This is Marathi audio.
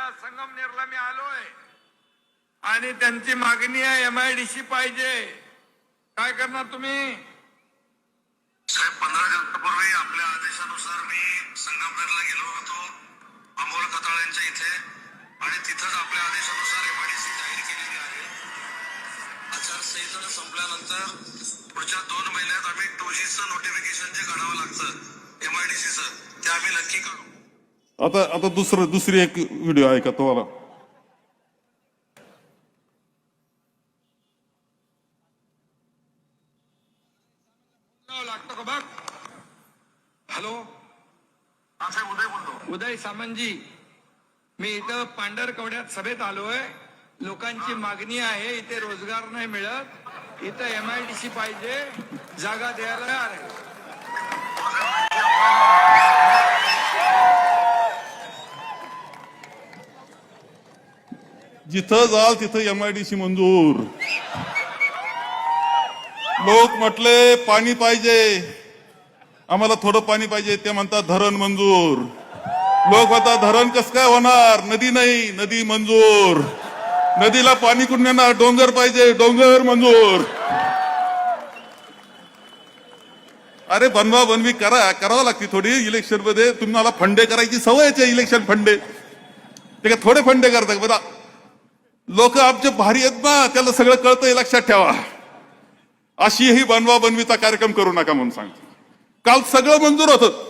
आपल्या संगमनेरला मी आलोय. आणि त्यांची मागणी आहे एमआयडीसी पाहिजे. काय करणार तुम्ही? साहेब पंधरा दिवसापूर्वी आपल्या आदेशानुसार मी संगमनेरला गेलो होतो अमोल कताळ्यांच्या इथे. आणि तिथंच आपल्या आदेशानुसार एमआयडीसी जाहीर केलेली आहे. आचारसंहिता संपल्यानंतर पुढच्या दोन महिन्यात आम्ही टू चं नोटिफिकेशन जे काढावं लागतं एमआयडीसीचं ते आम्ही नक्की काढू. आता आता दुसरं दुसरी एक व्हिडिओ आहे का तुम्हाला? लावावं लागतं का बघ? हॅलो? उदय बोलतो. उदय सामंतजी. मी इथं पांढरकवड्यात सभेत आलोय. लोकांची मागणी आहे इथे रोजगार नाही मिळत. इथं एमआयडीसी पाहिजे. जागा द्यायला तयार आहे जिथं जाल तिथं एम आय डी सी मंजूर. लोक म्हटले पाणी पाहिजे. आम्हाला थोडं पाणी पाहिजे. ते म्हणतात धरण मंजूर. लोक म्हणतात धरण कस काय होणार? नदी नाही नदी मंजूर. नदीला पाणी कुठून येणार? डोंगर पाहिजे. डोंगर मंजूर. अरे बनवा बनवी करा करावं लागते थोडी इलेक्शनमध्ये. तुम्हाला फंडे करायची सवयच आहे इलेक्शन फंडे. ते का थोडे फंडे करता बघा लोक आमचे भारी आहेत ना त्याला सगळं कळतंय लक्षात ठेवा. अशीही बनवा बनवीचा कार्यक्रम करू नका म्हणून सांगतो. काल सगळं मंजूर होतं.